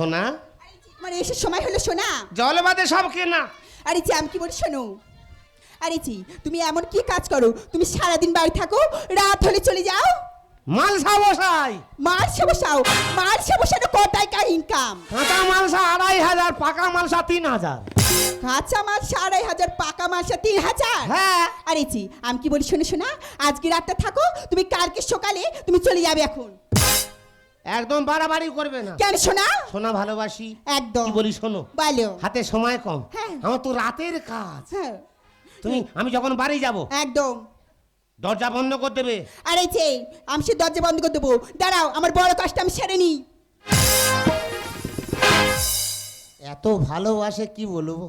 সোনা মানে এসে সময় হলো শোনা। জল বাদে সব কেনা। আরে জি আমি কি বলি শোনো? আরে জি তুমি এমন কি কাজ করো? তুমি সারাদিন বাড়ি থাকো রাত হলে চলে যাও। মালসা বসাই মার্চে বসাও মার্চে বসানো ক টাকা ইনকাম কাঁচা মালসা আড়াই হাজার পাকা মালসা তিন হাজার। কাঁচা মাল আড়াই হাজার পাকা মালসা তিন হাজার? হ্যাঁ। আরে জি আমি কি বলি শোনো শোনা? আজকে রাতটা থাকো তুমি কালকে সকালে তুমি চলে যাবে এখন। একদম বাড়াবাড়ি করবে না। কেন শোনা সোনা ভালোবাসি। একদম। কি বলি শোনো? বলো। হাতে সময় কম। হ্যাঁ। আমার তো রাতের কাজ। হ্যাঁ। তুমি আমি যখন বাড়ি যাব একদম। দরজা বন্ধ করে দেবে। আরে যে আমি সে দরজা বন্ধ করে দেবো। দাঁড়াও আমার বড় কাজটা আমি সেরে নিই। এত ভালোবাসে কি বলব?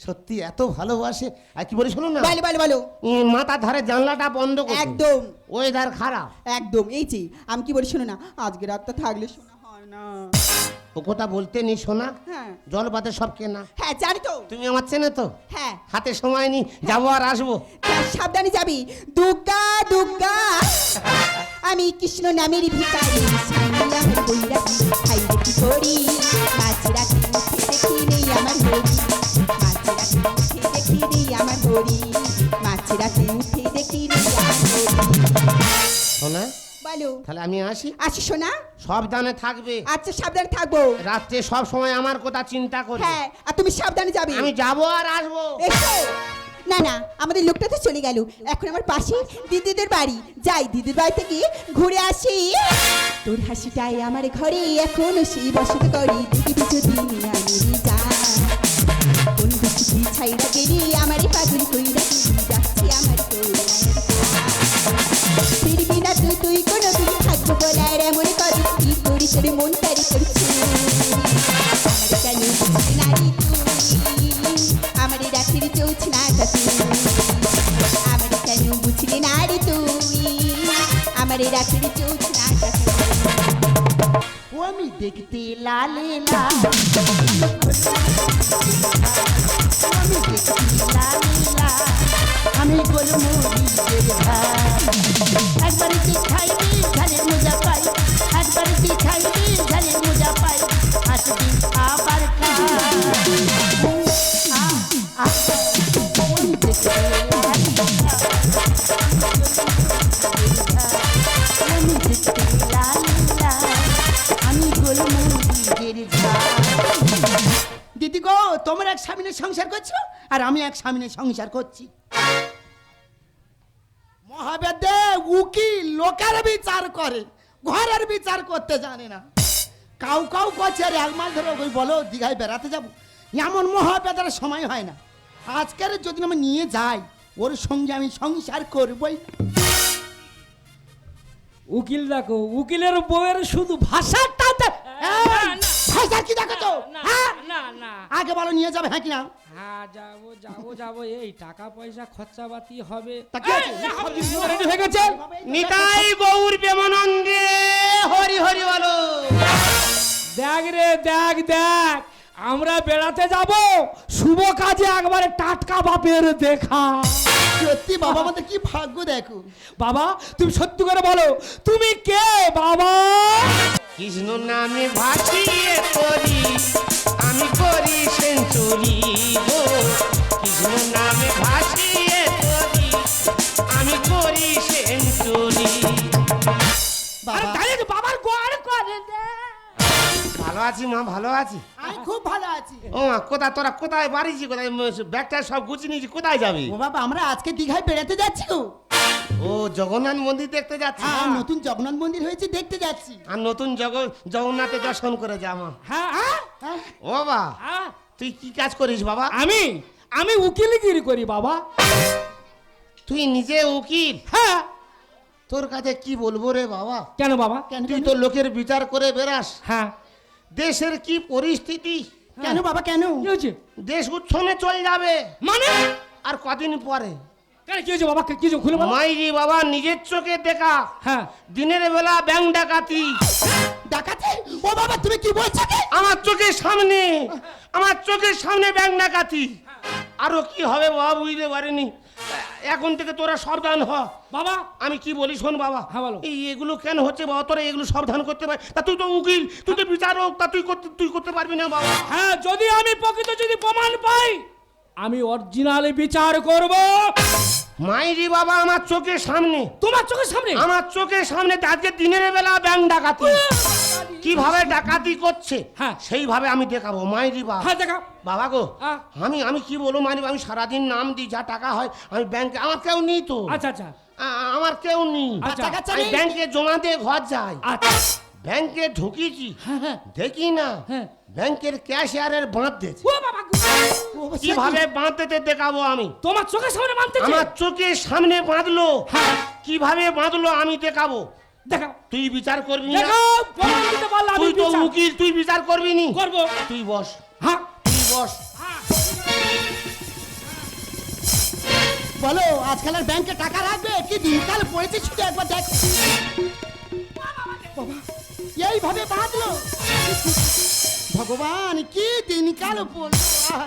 সত্যি এত ভালোবাসে? আর কি বলি শোনো না। বলো বলো উম, মাথার ধারে জানলাটা বন্ধ করে। একদম। ওয়েদার খারাপ। একদম এই যে আমি কি বলি শোনো না আজকে রাতটা থাকলে শোনা হয় না। ও কথা বলতে নি শোনা। হ্যাঁ। জল বাদে সব কেনা। হ্যাঁ জানি তো। তুমি আমার চেনে তো? হ্যাঁ। হাতে সময় নি যাব আর আসব। তা সাবধানে যাবি। দুর্গা দুর্গা আমি কৃষ্ণ নামের সামনে আমার বৈরাগী। খাই দেখি করি মাঝ রাতে মাঝ উঠে দেখি শোনা? বলো। তাহলে আমি আসি? আসি শোনা। সাবধানে থাকবে। আচ্ছা সাবধানে থাকব। রাত্রে সব সময় আমার কথা চিন্তা করবে হ্যাঁ আর তুমি সাবধানে যাবে। আমি যাব আর আসব। এসো। না না আমাদের লোকটা তো চলে গেল। এখন আমার পাশে দিদিদের বাড়ি। যাই দিদির বাড়িতে গিয়ে ঘুরে আসি। তোর হাসিটাই আমার ঘরে এখনও সেই বসত করি। দেখবি যদি আমি ছাইরা গেলি আমার পাগল কইরা যাচ্ছি, আমার ফিরবি না তুই তুই কোনো দিন থাকব বলার এমন করি কি করি তোর মন তারি করছি। আমার কেন বুঝলি না রে তুই আমার রাতের চৌছ না তুই আমার কেন বুঝলি না রে তুই আমার রাতের চৌছ না আমি দেখতে লালে লাল আমি গোলমরিচের ভাত তোমরা এক স্বামীনের সংসার করছ? আর আমি এক স্বামীনের সংসার করছি। মহাবেদে উকিল লোকের বিচার করে ঘরের বিচার করতে জানে না। কাউ কাউ করছে আর এক মাস ধরে ওই বলো দীঘায় বেড়াতে যাব। এমন মহাবেদার সময় হয় না। আজকের যদি আমি নিয়ে যাই ওর সঙ্গে আমি সংসার করবই উকিল দেখো উকিলের বউয়ের শুধু ভাষাটা কি দেখো তো? হ্যাঁ? না না। আগে বলো নিয়ে যাবে হ্যাঁ কিনা হ্যাঁ যাব যাব যাব এই টাকা পয়সা খরচাপাতি হবে। তা কি আছে? এই, সব জিনিস হয়ে গেছে? নিতাই গৌর প্রেমানন্দে হরি হরি বলো। দেখ রে দেখ দেখ আমরা বেড়াতে যাব শুভ কাজে একবারে টাটকা বাপের দেখা। সত্যি বাবা আমাদের কি ভাগ্য দেখো। বাবা তুমি সত্যি করে বলো তুমি কে বাবা? কৃষ্ণ নামে ভাসিয়ে করি আমি করি সেঞ্চুরি গো। কৃষ্ণ নামে ভাসিয়ে করি আমি করি সেঞ্চুরি ভালো আছি মা ভালো আছি? আমি খুব ভালো আছি। ও মা কোথায় তোরা কোথায় বাড়িছি? কোথায় ব্যাগটা সব গুছিয়ে নিয়েছি কোথায় যাবি? ও বাবা আমরা আজকে দীঘায় বেড়াতে যাচ্ছি গো। ও জগন্নাথ মন্দির দেখতে যাচ্ছি হ্যাঁ নতুন জগন্নাথ মন্দির হয়েছে দেখতে যাচ্ছি। আর নতুন জগ জগন্নাথে দর্শন করে যা মা। হ্যাঁ হ্যাঁ হ্যাঁ। ও বাবা হ্যাঁ। তুই কি কাজ করিস বাবা? আমি আমি উকিলগিরি করি বাবা। তুই নিজে উকিল? হ্যাঁ। তোর কাছে কি বলব রে বাবা? কেন বাবা? কেন তুই? তো লোকের বিচার করে বেরাস হ্যাঁ। দেশের কি পরিস্থিতি? কেন বাবা কেন? কি হয়েছে? দেশ উচ্ছনে চলে যাবে। মানে? আর কদিন পরে? কেন কি হয়েছে বাবা? কি হয়েছে? খুলে বলো। মাইরি বাবা নিজের চোখে দেখা। হ্যাঁ। দিনের বেলা ব্যাংক ডাকাতি। ডাকাতে? ও বাবা তুমি কি বলছো আমার চোখের সামনে আমার চোখের সামনে ব্যাংক ডাকাতি। আরও কি হবে বাবা বুঝতে পারিনি। এখন থেকে তোরা সাবধান হ। বাবা। আমি কি বলি শোন বাবা হ্যাঁ, বলো। এই এগুলো কেন হচ্ছে বাবা? তোরা এগুলো সাবধান করতে পার তা তুই তো উকিল তুই তো বিচারক তা তুই করতে তুই করতে পারবি না বাবা। হ্যাঁ যদি আমি প্রকৃত যদি প্রমাণ পাই আমি অরিজিনালি বিচার করব। মাইরি বাবা আমার চোখের সামনে। তোমার চোখের সামনে? আমার চোখের সামনে আজকে দিনের বেলা ব্যাংক ডাকাতি। কীভাবে ডাকাতি করছে? হ্যাঁ। সেইভাবে আমি দেখাবো। মাইরি বাবা। হ্যাঁ দেখা বাবা গো হ্যাঁ। আমি আমি কি বলব? মাইরি আমি সারাদিন নাম দিই যা টাকা হয় আমি ব্যাংকে আমার কেউ নেই তো। আচ্ছা আচ্ছা। আমার কেউ নেই। আচ্ছা। আমি ব্যাংকে জমা দিয়ে ঘর যাই। আচ্ছা। ব্যাংকে ঢুকিয়েছি হ্যাঁ হ্যাঁ। দেখি না। হ্যাঁ। ব্যাংকের ক্যাশিয়ারের বাঁধ দিয়েছে। কীভাবে বাঁধতে দেখাবো আমি? তোমার চোখের সামনে বাঁধতে আমার চোখের সামনে বাঁধলো। হ্যাঁ। কীভাবে বাঁধলো আমি দেখাবো? দেখা তুই বিচার করবি না। প্রমাণ দিতে তুই তো উকিল তুই বিচার করবি নি। করব। তুই বস। হ্যাঁ। তুই বস। বলো আজকাল আর ব্যাংকে টাকা রাখবে? কি দিনকাল পড়েছে শুধু একবার দেখ। এইভাবে বাঁধলো। ভগবান কি দিনকাল পড়ল। আহ!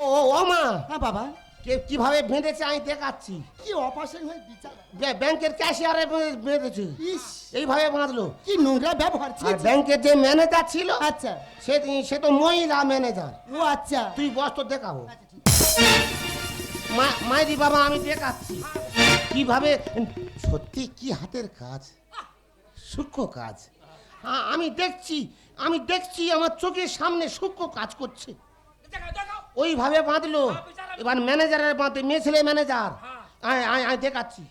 ও ও মা। হ্যাঁ বাবা। কে কীভাবে বেঁধেছে আমি দেখাচ্ছি। কি অপারেশন হয়ে বিচার ব্য- ব্যাংকের ক্যাশিয়ারে বে- বেঁধেছে। ইস। এইভাবে বাঁধলো। কি নোংরা ব্যবহার ছি, আর ছি। ব্যাংকের যে ম্যানেজার ছিল আচ্ছা। সে সে তো মহিলা ম্যানেজার। ও আচ্ছা। তুই বস তো দেখাবো। মা- মাইরি বাবা আমি দেখাচ্ছি। কীভাবে সত্যি কি হাতের কাজ? সূক্ষ্ম কাজ। আমি দেখছি আমি দেখছি আমার চোখের সামনে সূক্ষ্ম কাজ করছে। ওইভাবে বাঁধলো। এবার ম্যানেজারের বাঁধে মেয়ে ছেলে ম্যানেজার আয় আয় আয় দেখাচ্ছি।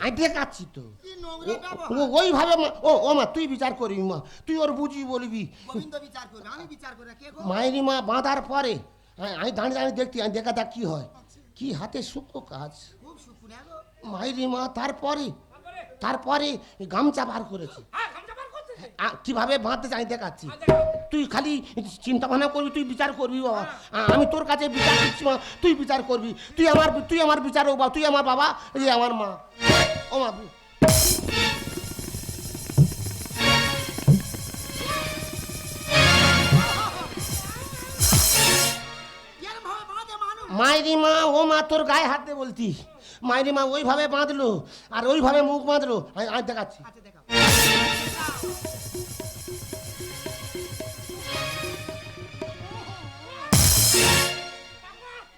আমি দেখাচ্ছি তো। কি নোংরা ব্যবহার? ও ওইভাবে মা- ও ও মা তুই বিচার করবি মা। তুই ওর বুঝি বলবি। গোবিন্দ বিচার করবে আমি বিচার করে কে গো? মায়েরি মা বাঁধার পরে আমি আমি দাঁড়িয়ে দাঁড়িয়ে দেখতি আমি দেখা যাক কি হয়। কি হাতে সূক্ষ্ম কাজ। খুব মায়েরি মা তারপরে তারপরে গামছা বার করেছে। হ্যাঁ কীভাবে বাঁধতে চাই দেখাচ্ছি? হ্যাঁ, তুই খালি চিন্তা ভাবনা করবি তুই বিচার করবি বাবা। আমি তোর কাছে বিচার দিচ্ছি মা তুই বিচার করবি। তুই আমার তুই আমার বিচারক বাবা। তুই আমার বাবা এই আমার মা। ও মা মায়েরি মা ও মা তোর গায়ে হাত দে বলতি। মায়েরি মা ওইভাবে বাঁধলো আর ওইভাবে মুখ বাঁধলো আমি আমি দেখাচ্ছি আচ্ছা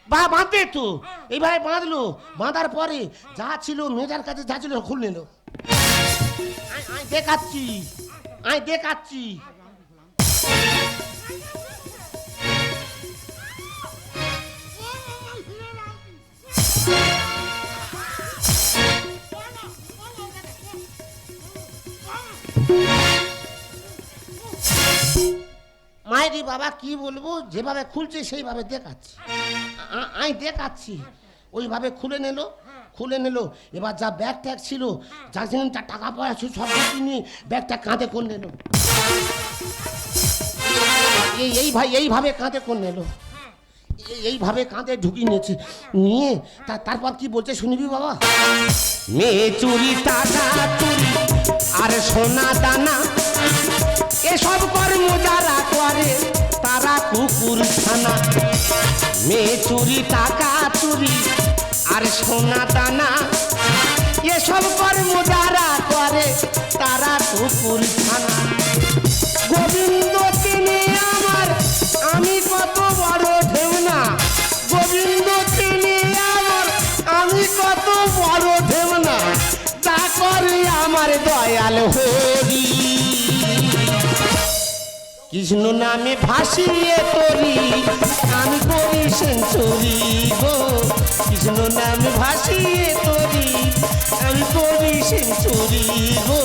বা বাঁধবে তো এইভাবে বাঁধলো বাঁধার পরে যা ছিল মেয়েটার কাছে যা ছিল খুলে নিল দেখাচ্ছি আমি দেখাচ্ছি মায়েরি বাবা কি বলব, যেভাবে খুলছে সেইভাবে দেখাচ্ছি। আমি দেখাচ্ছি। ওইভাবে খুলে নিল খুলে নিল। এবার যা ব্যাগ ট্যাগ ছিল, যা জন্য যা টাকা পয়সা ছিল সব কিছু নিয়ে ব্যাগটা কাঁধে করে নিল। এই এই ভাই, এইভাবে কাঁধে করে নিল। এই- এইভাবে কাঁধে ঢুকিয়ে নিয়েছে। নিয়ে তারপর কি বলছে শুনবি বাবা? মেয়ে চুরি, টাকা চুরি, আর সোনা দানা এসব কর্ম যারা করে, তারা কুকুর ছানা। মেয়ে চুরি, টাকা চুরি, আর সোনা দানা। এসব কর্ম যারা করে, তারা কুকুর ছানা। গোবিন্দ তিনি আমার, আমি কত বড় ঢেউনা গোবিন্দ তিনি আমার, আমি কত বড় ঢেউনা তা করে আমার দয়াল হরি কৃষ্ণ নামে ভাসিয়ে তরি আমি করি সেঞ্চুরি গো। কৃষ্ণ নামে ভাসিয়ে তরি আমি করি সেঞ্চুরি গো।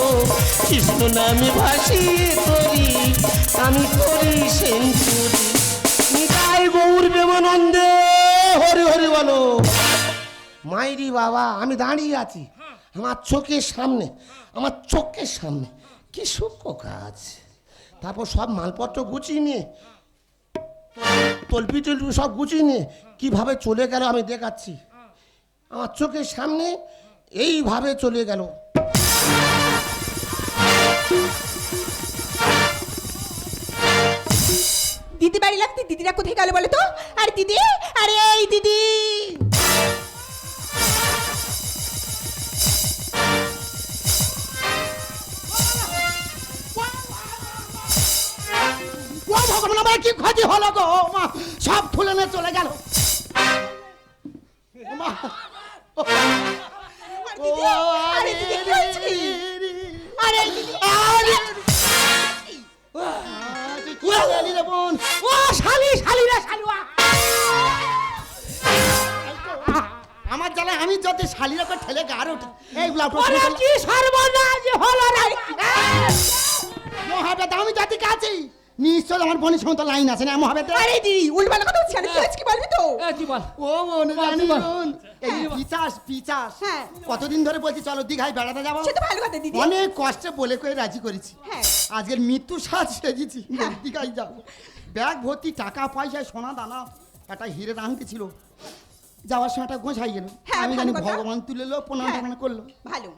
কৃষ্ণ নামে ভাসিয়ে তরি আমি করি সেঞ্চুরি। নিতাই গৌর প্রেমানন্দে হরি হরি বলো। মাইরি বাবা, আমি দাঁড়িয়ে আছি, আমার চোখের সামনে, আমার চোখের সামনে। কি সূক্ষ্ম কাজ। তারপর সব মালপত্র গুছিয়ে নিয়ে, তলপি টলপি সব গুছিয়ে নিয়ে কীভাবে চলে গেল আমি দেখাচ্ছি। আমার চোখের সামনে এইভাবে চলে গেল। দিদি বাড়ি লাগতে দিদিরা কোথায় গেল বলে তো? আর দিদি, আরে এই দিদি। আমার কি ক্ষতি হলো গো? মা সব খুলে নিয়ে চলে গেল। আমার জ্বালা আমি যদি শালিরা করে ঠেলে গাড় ওঠে এই ব্লাউজ ওরে কি সর্বনাশ হলো রে? মহাবেদা আমি জাতি কাছি নিশ্চয় আমার বোনের সঙ্গে তো লাইন আছে না মহাবেদা আরে দিদি উল্টোপাল্টা কথা বলছি আরে কি হয়েছে বলবি তো? এ, কি বল? ও বোন জানি বল। এই পিচাস পিচাস হ্যাঁ। কতদিন ধরে বলছি চলো দীঘায় বেড়াতে যাব। সে তো ভালো কথা দিদি। অনেক কষ্টে বলে করে রাজি করেছি। হ্যাঁ। আজকের মৃত্যু সাজ সেজেছি হ্যাঁ। দীঘায় যাব। ব্যাগ ভর্তি টাকা পয়সা সোনা দানা একটা হিরে আংটি ছিল। যাওয়ার সময়টা গোছাই গেল হ্যাঁ, আমি জানি ভগবান তুলে লো প্রণাম হ্যাঁ। করল। ভালো।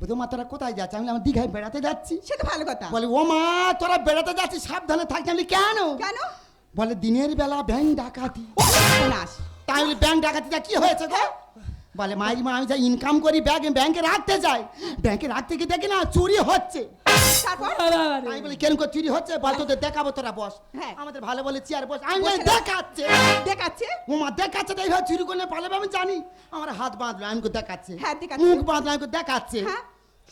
বুধ মাতারা কোথায় যাচ্ছে আমি আমার আমি দীঘায় বেড়াতে যাচ্ছি। সে তো ভালো কথা। বলে ও মা তোরা বেড়াতে যাচ্ছিস সাবধানে থাকছি আমি কেন? কেন? বলে দিনের বেলা ব্যাংক ডাকাতি। বলি ব্যাংক ডাকাতিটা কি হয়েছে গো? বলে মায়ের মা আমি যা ইনকাম করি ব্যাগ ব্যাংকে রাখতে যাই। ব্যাংকে রাখতে গিয়ে দেখি না চুরি হচ্ছে। তারপর? আমি বলি কেন করে চুরি হচ্ছে? বল তোদের দেখাবো তোরা বস। হ্যাঁ। আমাদের ভালো বলে চেয়ার বস। আমি বলি, দেখাচ্ছে। দেখাচ্ছে? ও মা দেখাচ্ছে তাই এইভাবে চুরি করলে পালাবে আমি জানি। আমার হাত বাঁধলো আমি কো দেখাচ্ছে। হ্যাঁ, দেখাচ্ছে। মুখ বাঁধলো আমি কো দেখাচ্ছে। হ্যাঁ।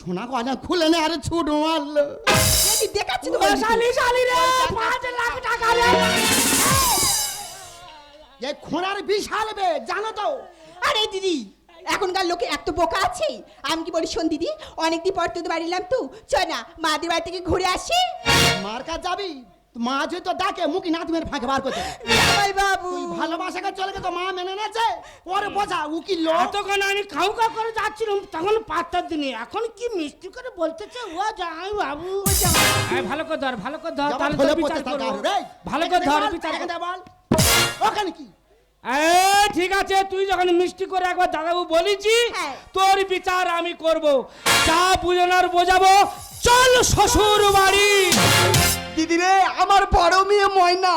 সোনা গয়না খুলে নে আরে ছুট মারলো। দেখাচ্ছে তো। শালি শালি রে পাঁচ লাখ টাকা রে। এই খোঁড়ার বিশাল বে জানো তো। আরে দিদি এখনকার লোকে এত বোকা আছে আমি কি বলি শোন দিদি অনেকদিন পর তোদের বাড়ি এলাম তো। চ না মাদের বাড়ি থেকে ঘুরে আসি। মার কাছে যাবি? মা যদি তো ডাকে মুখি নাতি মেরে ফাঁকে বার করতে। জামাই বাবু। তুই ভালোবাসাকে চলে গেছে মা মেনে নেছে ওরে বোঝা উকিল লোক? এতক্ষণ আমি খাউ খাউ করে যাচ্ছিলাম তখন পাত্তার দিনে। এখন কি মিষ্টি করে বলতেছে? ও যাই বাবু। এই, ভালো করে ধর ভালো করে ধর তাহলে হলে তোর বিচার করব। ভালো করে ধর বল, বিচার এখানে বল। ওখানে কি? ঠিক আছে তুই যখন মিষ্টি করে একবার দাদাবু বলেছি হ্যাঁ। তোর বিচার আমি করব। যা বুঝানোর বোঝাবো চল শ্বশুর বাড়ি। দিদি রে আমার বড় মেয়ে ময়না।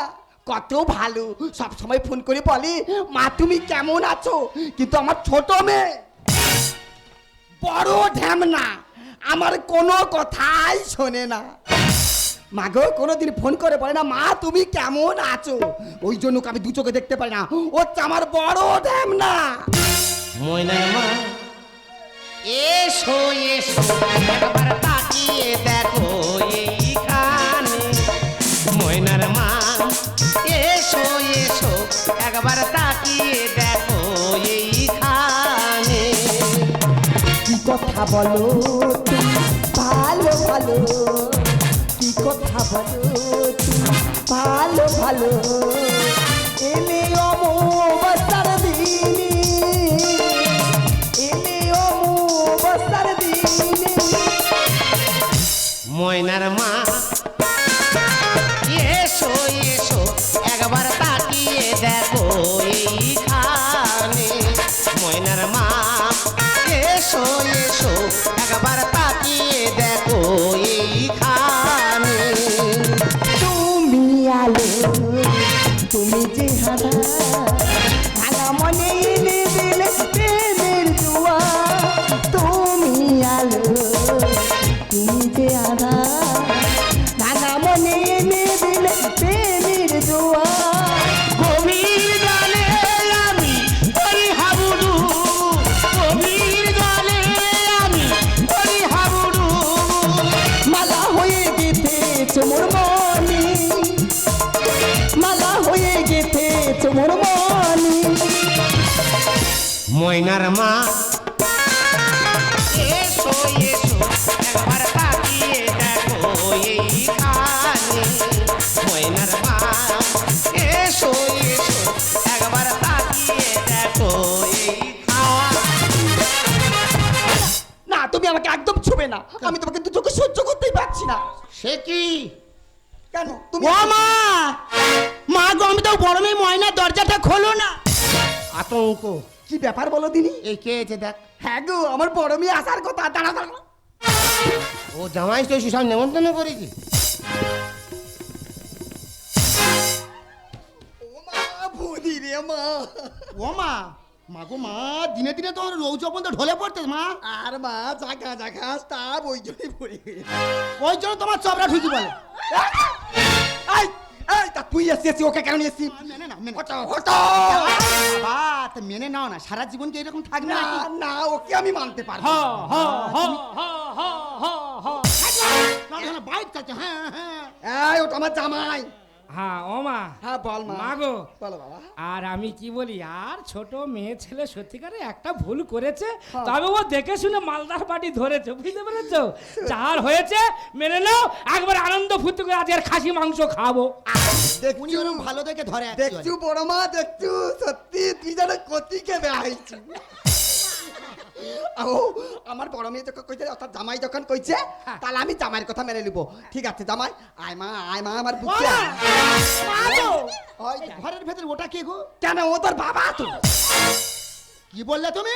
কত ভালো। সব সময় ফোন করে বলে মা তুমি কেমন আছো? কিন্তু আমার ছোট মেয়ে বড় ঢ্যামনা। আমার কোনো কথাই শোনে না। মাগো কোনোদিন ফোন করে বলে না মা তুমি কেমন আছো? ওই জন্য আমি দু চোখে দেখতে পাই না। ও আমার বড় ঢ্যামনা ময়নার মা এসো এসো একবার তাকিয়ে দেখো এইখানে। ময়নার মা এসো এসো একবার তাকিয়ে দেখো এইখানে। কি কথা বলো তুমি ভালো ভালো। কথা বলো ভালো ভালো। এলে অমুবস্তার দিনে এলে অমুবস্তার দিনে। ময়নার মা এসো এসো। মোর মনি ময়নার মা। এসো এসো একবার তাকিয়ে দেখো এইখানে। ময়নার মা এসো এসো একবার তাকিয়ে দেখো না তুমি আমাকে একদম ছুবে না। আমি তোমাকে দু চোখে সহ্য করতেই পারছি না। সে কি? কেন? তুমি ও মা! আতঙ্ক কি ব্যাপার বলো দিনি? এই কে এসে দেখ। হ্যাঁ গো আমার বড় মেয়ে আসার কথা দাঁড়া দাঁড়া। ও জামাই তো সব নেমন্তন্ন করেছি। মা ও মা মা গো মা দিনে দিনে তোমার রৌজ পর্যন্ত ঢলে পড়তে মা। আর মা জাগা জাগা তা ওই জন্যই পড়ে ওই জন্য তোমার চবরা ঢুকি বলে। এই তা তুই এসেছিস ওকে কেন এসেছিস মেনে না মেনে হটো মেনে নাও না সারা জীবন কি এরকম থাকবে না না ওকে আমি মানতে পারব হ। হ হ হ হ হ হ। বাইক চাচ্ছে হ্যাঁ হ্যাঁ। এই ওটা আমার জামাই। হ্যাঁ ও মা। হ্যাঁ বল মা। গো। বলো বাবা। আর আমি কি বলি আর ছোট মেয়ে ছেলে সত্যিকারে একটা ভুল করেছে হ্যাঁ। তবে ও দেখে শুনে মালদার পাটি ধরেছে বুঝতে পেরেছ? যার হয়েছে মেনে নাও একবার আনন্দ ফুর্তি করে আজকের খাসি মাংস খাব। উনি দেখছু ওরকম ভালো দেখে ধরে দেখছু বড় মা দেখছু সত্যি তুই যেন কতিকে বেড়াইছু ও আমার বড় মেয়ে যখন কইছে অর্থাৎ জামাই যখন কইছে তাহলে আমি জামাইয়ের কথা মেনে নিব। ঠিক আছে জামাই? আয় মা আয় মা আমার বুঝছে। ঘরের ভেতরে ওটা কে গো? কেন ও তোর বাবা তো? কি বললে তুমি?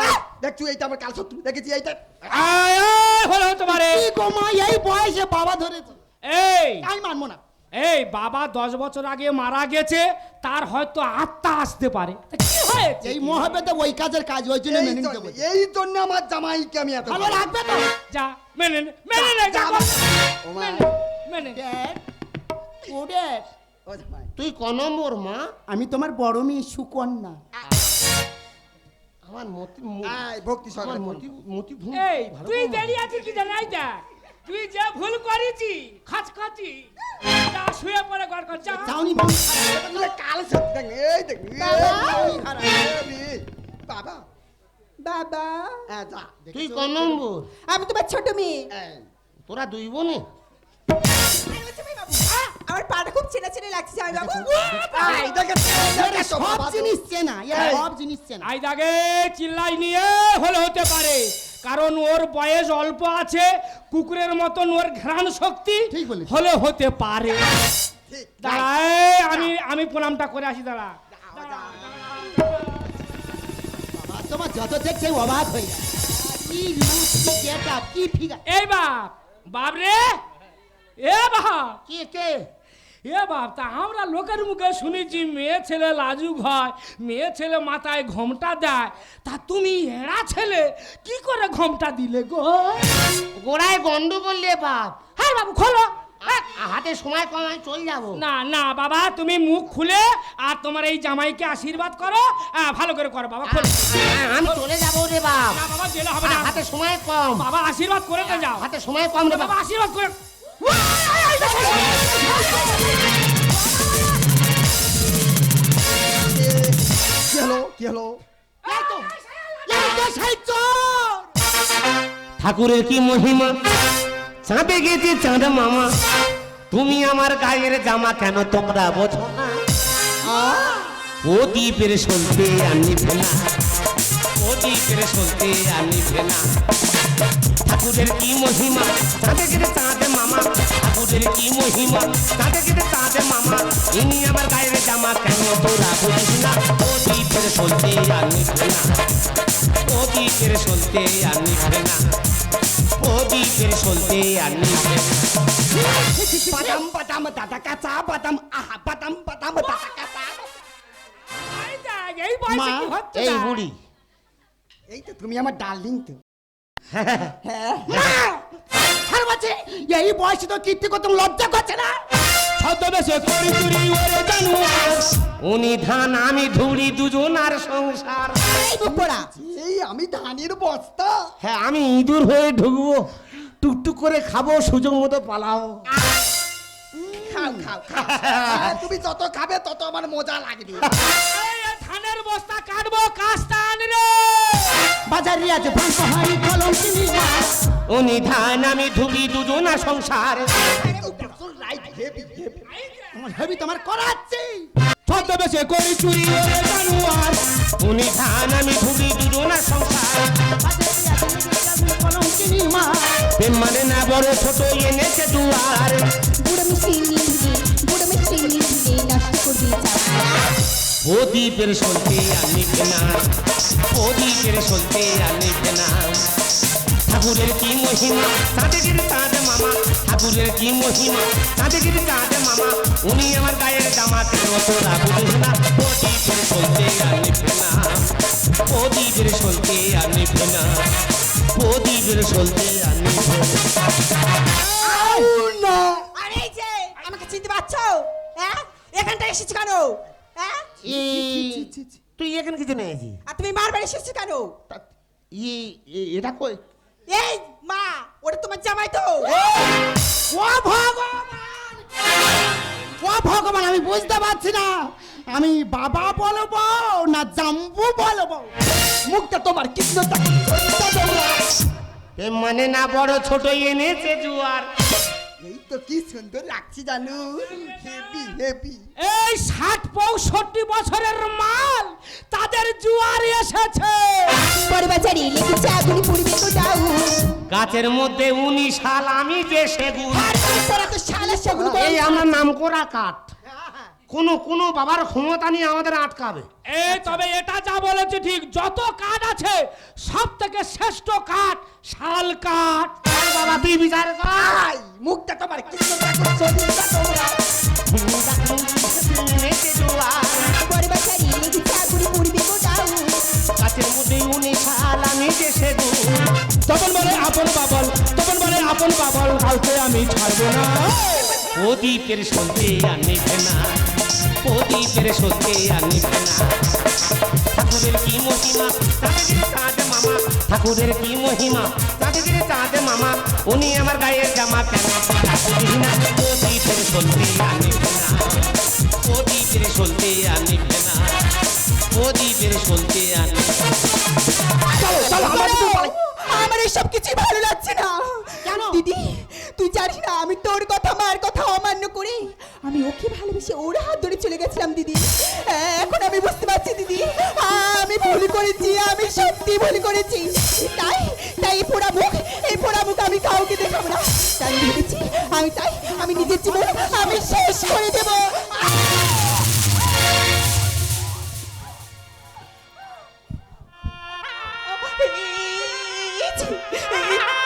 আয়, দেখছু এইটা আমার কাল শত্রু দেখেছি এইটা? হলো তোমারে। কি গো মা এই বয়সে বাবা ধরেছে। এই। আমি মানবো না। এই বাবা দশ বছর আগে মারা গেছে তার হয়তো আত্মা আসতে পারে। কি হয়েছে? এই মহাবেদে ওই কাজের কাজ ওই জন্য এই মেনে নিতে বলছি। এই জন্য আমার জামাইকে আমি এত ভালো রাখবে তো? যা মেনে নে মেনে নে যা মেনে মেনে নে। ড্যাড, ও ড্যাড, ও জামাই। তুই ক নম্বর মা? আমি তোমার বড় মেয়ে সুকন্যা। আমার মতি মু- আয় ভক্তি আমার মতি মতি ভুল এই তুই দাঁড়িয়ে আছিস কি জানাই দেখ। তুই যে ভুল করেছি খাচ খাচি যা শুয়ে পড়ে ঘর কর যা। চাউনি বাবু তাহলে কাল সত্যি দেখ এই দেখ বাবা। বাবা। হ্যাঁ যা তুই ক নম্বর? আমি তোমার ছোট মেয়ে। তোরা দুই বোনে? আমার পাটা খুব চেনা চেনা লাগছে আমি বাবু। সব জিনিস চেনা সব জিনিস চেনা। আই দাগে চিল্লাই নিয়ে হলে হতে পারে। কারণ ওর বয়স অল্প আছে কুকুরের মতন ওর ঘ্রাণ শক্তি। হলে হতে পারে। ঠিক, দাঁড়া এই, আমি আমি প্রণামটা করে আসি দাঁড়া। তোমার যত দেখছে অবাক হয়ে এই বাপ বাপ রে। এ বাপ। কে কে? এ বাপ তা আমরা লোকের মুখে শুনেছি মেয়ে ছেলে লাজুক হয় মেয়ে ছেলে মাথায় ঘোমটা দেয়। তা তুমি এরা ছেলে কি করে ঘোমটা দিলে গো? গোড়ায় গন্ডগোল বললে বাপ। হ্যাঁ বাবু খোলো। হাতে সময় কম আমি চলে যাব। না না বাবা তুমি মুখ খুলে আর তোমার এই জামাইকে আশীর্বাদ করো। ভালো করে করো বাবা খোলো। আমি চলে যাব রে বাপ। না বাবা গেলে হবে না। হাতে সময় কম। বাবা আশীর্বাদ করে যাও। হাতে সময় কম রে বাবা বাবা আশীর্বাদ করে ঠাকুরের কি মহিমা? চাঁদে গেছে চাঁদ মামা। তুমি আমার গায়ের জামা কেন তোমরা বোঝো না? ও দ্বীপের সলতে আনি ও দ্বীপের সলতে আনি ফেলা ঠাকুরের কি মহিমা? গেছে চাঁদ মামা। ঠাকুরের কি মহিমা? গেছে চাঁদ মামা। ইনি আমার গায়ের জামা কেন তোরা বুঝিস না? ও দ্বীপের সলতে আনি ফেলা ও দ্বীপের সলতে আনি ফেলা ও দ্বীপের সলতে আনি বাদাম বাদাম দাদা কাঁচা বাদাম। আহা বাদাম বাদাম দাদা কাঁচা এই। বুড়ি। এই তো তুমি আমার ডার্লিং তো। ছাড় বাচ্চা এই বয়সে তো কীর্তি করতে লজ্জা করছে না। ছদ্মবেশে করি চুরি ওরে জানুয়ার উনি ধান আমি ধুড়ি দুজন আর সংসার। এই আমি ধানের বস্তা। হ্যাঁ আমি ইঁদুর হয়ে ঢুকবো। টুকটুক করে খাব সুযোগ মতো পালাও। খাও খাও খাও। হ্যাঁ, তুমি যত খাবে তত আমার মজা লাগবে। ধানের বস্তা কাটবো কাস্তা আন রে বাজারে আছে ভাঙহারি কলম চিনি মাছ উনি ধান আমি ধুড়ি দুজন সংসার। রাইট হেভি তোমার করাচ্ছি ছদ্মবেশে করি চুরি ওরে জানুয়ার। উনি ধান আমি ধুড়ি দুজন সংসার। কলম চিনি প্রেম মানে না বড় ছোট এনেছে দুয়ার। বুড়ো মিষ্টি ও দ্বীপের সলতে আনি ফেনা ও দ্বীপের সলতে আনি ফেনা ঠাকুরের কি মহিমা চাঁদের চাঁদ মামা ঠাকুরের কি মহিমা চাঁদের চাঁদ মামা উনি আমার গায়ের জামা কেন তোরা বুঝিস না। প্রদীপের চলতে আর নিভে না প্রদীপের চলতে আর নিভে না প্রদীপের চলতে আর নিভে না আরে যে আমাকে চিনতে পারছ? হ্যাঁ? এখানটা এসেছ কেন? হ্যাঁ? এই, তুই এখানে কিছু নেই? আর তুমি মারবার এসেছ কেন? এটা কই? এই মা ওটা তোমার জামাই তো। ও ভগবান! ও ভগবান আমি বুঝতে পারছি না। আমি বাবা বলব না জাম্বু বলব? মুখটা তোমার কৃষ্ণ এ মানে না বড় ছোট এনেছে জুয়ার। তো কি সুন্দর লাগছে জানো? Happy happy. এই ষাট পঁয়ষট্টি বছরের মাল তাদের জুয়ার এসেছে। বড় বাজারে লেগেছে আগুনি পুড়বে তো যাও গাছের মধ্যে উনি শাল আমি যে সেগুন তোরা তো শালা সেগুলো এই আমার নাম করা কাঠ কোন কোন বাবার ক্ষমতা নিয়ে আমাদের আটকাবে। এই তবে এটা যা বলেছে ঠিক যত কাঠ আছে সব থেকে শ্রেষ্ঠ কাঠ শাল কাঠ। বাবা তুই বিচার কর। মুখটা তোমার যাও গাছের মধ্যে উনি শাল আমি সেগুন তখন বলে আপন বাবল তখন বলে আপন বাবল কাউকে আমি ছাড়বো না। প্রদীপের আর নিভে না। প্রদীপের আর না। ঠাকুরের কি মহিমা? তাদের চাঁদ মামা। ঠাকুরের কি মহিমা? তাদের চাঁদ মামা। উনি আমার গায়ের জামা কেন? প্রদীপের সলতে আর না। প্রদীপের আর নিভে না। প্রদীপের। চলো চলো আমার। এসব কিছুই ভালো লাগছে না। কেন? দিদি ওকে ভালোবেসে ওর হাত ধরে চলে গেছিলাম, দিদি। এখন আমি বুঝতে পারছি, দিদি। আমি ভুল করেছি, আমি সত্যি ভুল করেছি। তাই তাই এই পোড়া মুখ, এই পোড়া মুখ আমি কাউকে দেখাবো না। তাই ভেবেছি, আমি তাই, আমি নিজের জীবন আমি শেষ করে দেবো।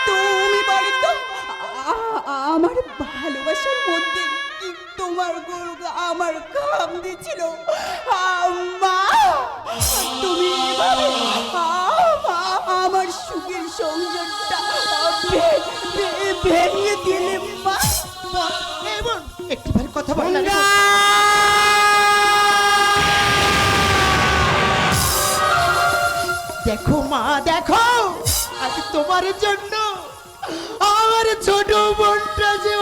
তুমি তো আমার ভালোবাসার কি তোমার গরু আমার কাম দিছিল। মা তুমি আমার সুখের ভে- ভেঙে দিলে মা একটিবার কথা বল দেখো মা, দেখো, আজ তোমার জন্য আমার ছোট বোনটা যে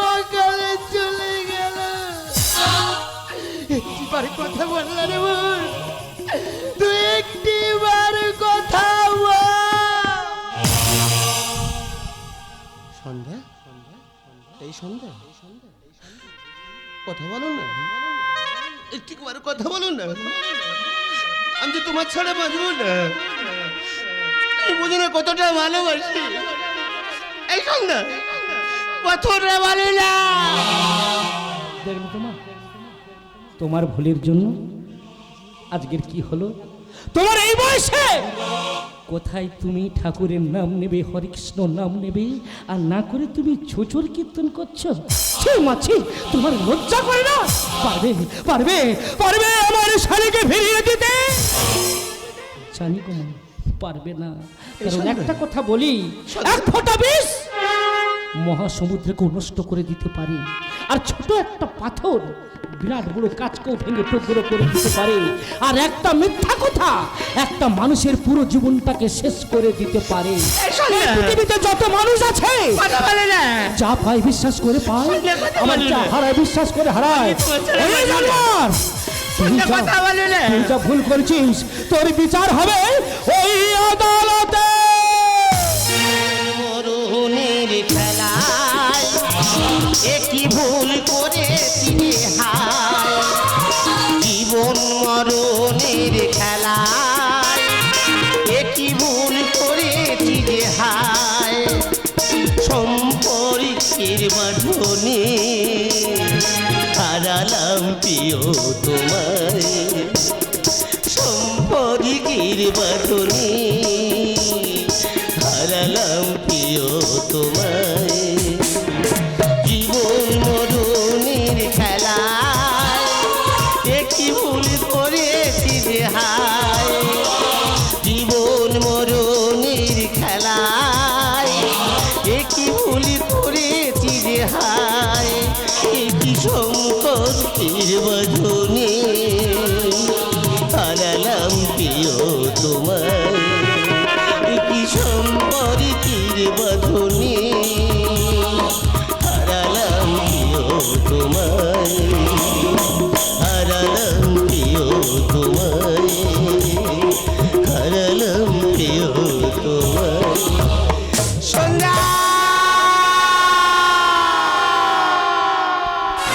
একটিবার কথা বল না রে তুই একটিবার কথা সন্ধ্যা? এই সন্ধ্যা? কথা বলো না। একটু করে কথা বলো না। আমি তো তোমার ছাড়া বাঁচবো না। তুমি না কতটা ভালোবাসি। এই সন্ধ্যা কতটা ভালো না। দেখবে তোমার? তোমার ভুলের জন্য? আজকের কি হলো? তোমার এই বয়সে কোথায় তুমি ঠাকুরের নাম নেবে হরিকৃষ্ণ নাম নেবে আর না করে তুমি ছোচর কীর্তন করছ? ছি মাছি তোমার লজ্জা করে না? পারবে পারবে পারবে আমার শালীকে ফিরিয়ে দিতে? জানি কো মা, পারবে না। কারণ একটা কথা বলি এক ফোঁটা বিষ মহাসমুদ্রকে নষ্ট করে দিতে পারে। আর ছোট একটা পাথর বিরাট বড় কাজকেও ভেঙে টুকরো করে দিতে পারে। আর একটা মিথ্যা কথা একটা মানুষের পুরো জীবনটাকে শেষ করে দিতে পারে। পৃথিবীতে যত মানুষ আছে যা পায় বিশ্বাস করে পায় বলে যা হারায় বিশ্বাস করে হারায়। তুই যা ভুল করেছিস তোর বিচার হবে ওই আদালতে। একই ভুল করেছি রে হায় জীবন মরণের খেলায় একই ভুল করেছি রে হায় সম্পর্কের বাঁধনে হারালাম প্রিয় তোমায়। সম্পর্কের বাঁধনে হারা হারালাম প্রিয় তোমায়।